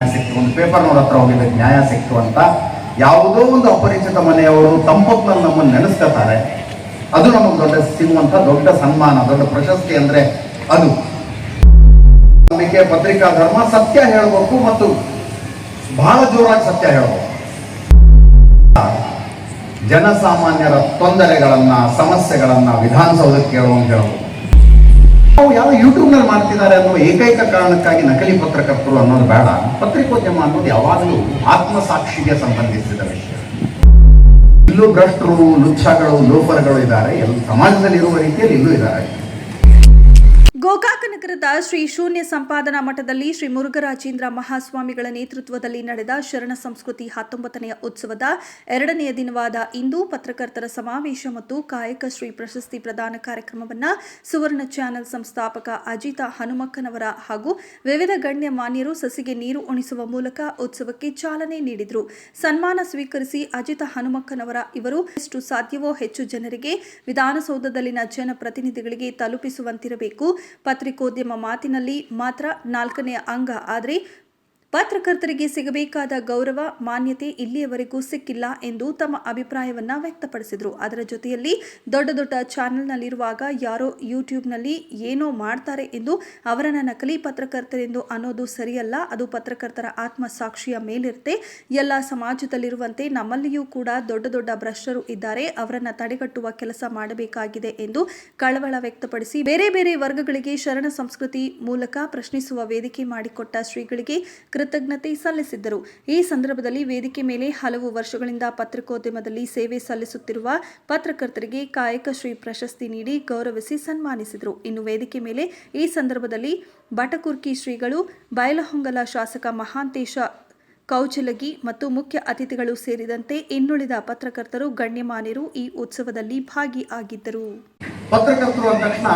ಸಿಕ್ತು ಒಂದು ಪೇಪರ್ನವ್ರ ಹತ್ರ ಹೋಗಿದೆ ನ್ಯಾಯ ಸಿಕ್ತು ಅಂತ ಯಾವುದೋ ಒಂದು ಅಪರಿಚಿತ ಮನೆಯವರು ತಂಪೊತ್ನಲ್ಲಿ ನಮ್ಮನ್ನು ನೆನೆಸ್ಕೋತಾರೆ ಅದು ನಮಗೆ ದೊಡ್ಡ ಸಿಗುವಂತ ದೊಡ್ಡ ಸನ್ಮಾನ, ದೊಡ್ಡ ಪ್ರಶಸ್ತಿ ಅಂದ್ರೆ ಅದು. ನಂಬಿಕೆ ಪತ್ರಿಕಾ ಧರ್ಮ ಸತ್ಯ ಹೇಳಬೇಕು ಮತ್ತು ಬಹಳ ಜೋರಾಗಿ ಸತ್ಯ ಹೇಳಬೇಕು. ಜನಸಾಮಾನ್ಯರ ತೊಂದರೆಗಳನ್ನ, ಸಮಸ್ಯೆಗಳನ್ನ ವಿಧಾನಸೌಧಕ್ಕೆ ಹೇಳಬೇಕು. ಯಾರು ಯೂಟ್ಯೂಬ್ನಲ್ಲಿ ಮಾಡ್ತಿದ್ದಾರೆ ಏಕೈಕ ಕಾರಣಕ್ಕಾಗಿ ನಕಲಿ ಪತ್ರಕರ್ತರು ಅನ್ನೋದು ಬೇಡ. ಪತ್ರಿಕೋದ್ಯಮ ಅನ್ನೋದು ಯಾವಾಗಲೂ ಆತ್ಮಸಾಕ್ಷಿಗೆ ಸಂಬಂಧಿಸಿದ ವಿಷಯ. ಇಲ್ಲೂ ಭ್ರಷ್ಟರು, ಲುಚ್ಛಗಳು ಲೋಫರ್ಗಳು ಇದ್ದಾರೆ. ಎಲ್ಲ ಸಮಾಜದಲ್ಲಿ ಇರುವ ರೀತಿಯಲ್ಲಿ ಇಲ್ಲೂ ಇದ್ದಾರೆ. ನಗರದ ಶ್ರೀ ಶೂನ್ಯ ಸಂಪಾದನಾ ಮಠದಲ್ಲಿ ಶ್ರೀ ಮುರುಘರಾಜೇಂದ್ರ ಮಹಾಸ್ವಾಮಿಗಳ ನೇತೃತ್ವದಲ್ಲಿ ನಡೆದ ಶರಣ ಸಂಸ್ಕೃತಿ ಹತ್ತೊಂಬತ್ತನೆಯ ಉತ್ಸವದ ಎರಡನೆಯ ದಿನವಾದ ಇಂದು ಪತ್ರಕರ್ತರ ಸಮಾವೇಶ ಮತ್ತು ಕಾಯಕ ಶ್ರೀ ಪ್ರಶಸ್ತಿ ಪ್ರದಾನ ಕಾರ್ಯಕ್ರಮವನ್ನು ಸುವರ್ಣ ಚಾನೆಲ್ ಸಂಸ್ಥಾಪಕ ಅಜಿತ ಹನುಮಕ್ಕನವರ ಹಾಗೂ ವಿವಿಧ ಗಣ್ಯ ಮಾನ್ಯರು ಸಸಿಗೆ ನೀರು ಉಣಿಸುವ ಮೂಲಕ ಉತ್ಸವಕ್ಕೆ ಚಾಲನೆ ನೀಡಿದರು. ಸನ್ಮಾನ ಸ್ವೀಕರಿಸಿ ಅಜಿತ ಹನುಮಕ್ಕನವರ ಇವರು ಎಷ್ಟು ಸಾಧ್ಯವೋ ಹೆಚ್ಚು ಜನರಿಗೆ ವಿಧಾನಸೌಧದಲ್ಲಿನ ಜನಪ್ರತಿನಿಧಿಗಳಿಗೆ ತಲುಪಿಸುವಂತಿರಬೇಕು. ಪತ್ರಿಕೋದ್ಯಮ ಮಾತಿನಲ್ಲಿ ಮಾತ್ರ ನಾಲ್ಕನೆಯ ಅಂಗ. ಆದರೆ ಪತ್ರಕರ್ತರಿಗೆ ಸಿಗಬೇಕಾದ ಗೌರವ, ಮಾನ್ಯತೆ ಇಲ್ಲಿಯವರೆಗೂ ಸಿಕ್ಕಿಲ್ಲ ಎಂದು ತಮ್ಮ ಅಭಿಪ್ರಾಯವನ್ನ ವ್ಯಕ್ತಪಡಿಸಿದರು. ಅದರ ಜೊತೆಯಲ್ಲಿ ದೊಡ್ಡ ದೊಡ್ಡ ಚಾನೆಲ್ನಲ್ಲಿರುವಾಗ ಯಾರೋ ಯೂಟ್ಯೂಬ್ನಲ್ಲಿ ಏನೋ ಮಾಡ್ತಾರೆ ಎಂದು ಅವರನ್ನ ನಕಲಿ ಪತ್ರಕರ್ತರೆಂದು ಅನ್ನೋದು ಸರಿಯಲ್ಲ. ಅದು ಪತ್ರಕರ್ತರ ಆತ್ಮಸಾಕ್ಷಿಯ ಮೇಲಿರುತ್ತೆ. ಎಲ್ಲ ಸಮಾಜದಲ್ಲಿರುವಂತೆ ನಮ್ಮಲ್ಲಿಯೂ ಕೂಡ ದೊಡ್ಡ ದೊಡ್ಡ ಭ್ರಷ್ಟರು ಇದ್ದಾರೆ. ಅವರನ್ನ ತಡೆಗಟ್ಟುವ ಕೆಲಸ ಮಾಡಬೇಕಾಗಿದೆ ಎಂದು ಕಳವಳ ವ್ಯಕ್ತಪಡಿಸಿ, ಬೇರೆ ಬೇರೆ ವರ್ಗಗಳಿಗೆ ಶರಣ ಸಂಸ್ಕೃತಿ ಮೂಲಕ ಪ್ರಶ್ನಿಸುವ ವೇದಿಕೆ ಮಾಡಿಕೊಟ್ಟ ಶ್ರೀಗಳಿಗೆ ಕೃತಜ್ಞತೆ ಸಲ್ಲಿಸಿದ್ದರು. ಈ ಸಂದರ್ಭದಲ್ಲಿ ವೇದಿಕೆ ಮೇಲೆ ಹಲವು ವರ್ಷಗಳಿಂದ ಪತ್ರಿಕೋದ್ಯಮದಲ್ಲಿ ಸೇವೆ ಸಲ್ಲಿಸುತ್ತಿರುವ ಪತ್ರಕರ್ತರಿಗೆ ಕಾಯಕ ಶ್ರೀ ಪ್ರಶಸ್ತಿ ನೀಡಿ ಗೌರವಿಸಿ ಸನ್ಮಾನಿಸಿದರು. ಇನ್ನು ವೇದಿಕೆ ಮೇಲೆ ಈ ಸಂದರ್ಭದಲ್ಲಿ ಬಟಕುರ್ಕಿ ಶ್ರೀಗಳು, ಬಯಲಹೊಂಗಲ ಶಾಸಕ ಮಹಾಂತೇಶ ಕೌಚಲಗಿ ಮತ್ತು ಮುಖ್ಯ ಅತಿಥಿಗಳು ಸೇರಿದಂತೆ ಇನ್ನುಳಿದ ಪತ್ರಕರ್ತರು, ಗಣ್ಯಮಾನ್ಯರು ಈ ಉತ್ಸವದಲ್ಲಿ ಭಾಗಿಯಾಗಿದ್ದರು. ಪತ್ರಕರ್ತರು ಅಂದ ತಕ್ಷಣ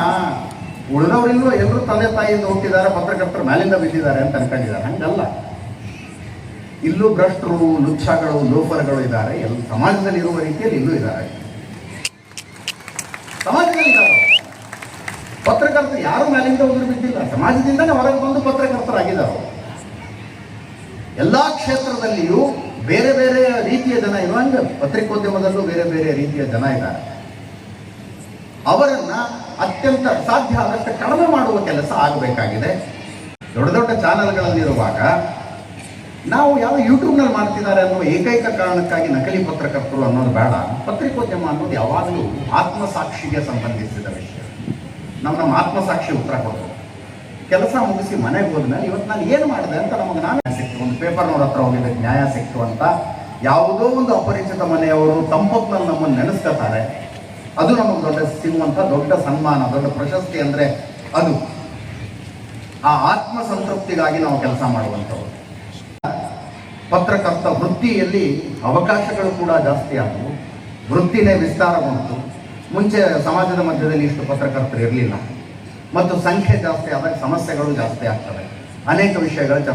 ಉಳಿದವರಿಲ್ಲೂ ಎಲ್ಲರೂ ತಂದೆ ತಾಯಿಯಿಂದ ಹುಟ್ಟಿದ್ದಾರೆ, ಪತ್ರಕರ್ತರು ಮೇಲಿಂದ ಬಿದ್ದಿದ್ದಾರೆ ಅಂತ ಅನ್ಕೊಂಡಿದ್ದಾರೆ. ಹಂಗಲ್ಲ. ಇಲ್ಲೂ ಭ್ರಷ್ಟರು ಲುಚ್ಛಗಳು ಲೋಫರ್ಗಳು ಇದ್ದಾರೆ. ಎಲ್ಲ ಸಮಾಜದಲ್ಲಿ ಇರುವ ರೀತಿಯಲ್ಲಿ ಇಲ್ಲೂ ಇದ್ದಾರೆ. ಸಮಾಜದಲ್ಲಿ ಇದ್ದಾರೆ. ಪತ್ರಕರ್ತರು ಯಾರು ಮೇಲಿಂದ ಉದುರು ಬಿದ್ದಿಲ್ಲ. ಸಮಾಜದಿಂದನೇ ಹೊರಗೆ ಬಂದು ಪತ್ರಕರ್ತರಾಗಿದ್ದಾರೆ. ಎಲ್ಲಾ ಕ್ಷೇತ್ರದಲ್ಲಿಯೂ ಬೇರೆ ಬೇರೆ ರೀತಿಯ ಜನ ಇರುವಂಗ ಪತ್ರಿಕೋದ್ಯಮದಲ್ಲೂ ಬೇರೆ ಬೇರೆ ರೀತಿಯ ಜನ ಇದ್ದಾರೆ. ಅವರನ್ನ ಅತ್ಯಂತ ಸಾಧ್ಯ ಆದಷ್ಟು ಕಡಿಮೆ ಮಾಡುವ ಕೆಲಸ ಆಗಬೇಕಾಗಿದೆ. ದೊಡ್ಡ ದೊಡ್ಡ ಚಾನೆಲ್ಗಳಲ್ಲಿರುವಾಗ ನಾವು ಯಾವ ಯೂಟ್ಯೂಬ್ನಲ್ಲಿ ಮಾಡ್ತಿದ್ದಾರೆ ಅನ್ನೋ ಏಕೈಕ ಕಾರಣಕ್ಕಾಗಿ ನಕಲಿ ಪತ್ರಕರ್ತರು ಅನ್ನೋದು ಬೇಡ. ಪತ್ರಿಕೋದ್ಯಮ ಅನ್ನೋದು ಯಾವಾಗಲೂ ಆತ್ಮಸಾಕ್ಷಿಗೆ ಸಂಬಂಧಿಸಿದ ವಿಷಯ. ನಮ್ಮ ನಮ್ಮ ಆತ್ಮಸಾಕ್ಷಿ ಉತ್ತರ ಕೊಡ್ತೀವಿ ಕೆಲಸ ಮುಗಿಸಿ ಮನೆಗೆ ಹೋದ್ಮೇಲೆ ಇವತ್ತು ನಾನು ಏನು ಮಾಡಿದೆ ಅಂತ ನಮಗೆ ನಾನು ಸಿಕ್ತು. ಒಂದು ಪೇಪರ್ನವ್ರ ಹತ್ರ ಹೋಗಿದ್ದೆ, ನ್ಯಾಯ ಸಿಕ್ತು ಅಂತ. ಯಾವುದೋ ಒಂದು ಅಪರಿಚಿತ ಮನೆಯವರು ತಂಪೊತ್ನಲ್ಲಿ ನಮ್ಮನ್ನು ನೆನೆಸ್ಕೋತಾರೆ. ಅದು ನಮಗೆ ದೊಡ್ಡ ಸಿಗುವಂಥ ದೊಡ್ಡ ಸನ್ಮಾನ, ದೊಡ್ಡ ಪ್ರಶಸ್ತಿ ಅಂದರೆ ಅದು. ಆ ಆತ್ಮ ಸಂತೃಪ್ತಿಗಾಗಿ ನಾವು ಕೆಲಸ ಮಾಡುವಂಥವ್ರು. ಪತ್ರಕರ್ತ ವೃತ್ತಿಯಲ್ಲಿ ಅವಕಾಶಗಳು ಕೂಡ ಜಾಸ್ತಿ ಆದವು. ವೃತ್ತಿನೇ ವಿಸ್ತಾರಗೊಂಡು ಮುಂಚೆ ಸಮಾಜದ ಮಧ್ಯದಲ್ಲಿ ಇಷ್ಟು ಪತ್ರಕರ್ತರು ಇರಲಿಲ್ಲ. ಮತ್ತು ಸಂಖ್ಯೆ ಜಾಸ್ತಿ ಆದಾಗ ಸಮಸ್ಯೆಗಳು ಜಾಸ್ತಿ ಆಗ್ತವೆ. ಅನೇಕ ವಿಷಯಗಳು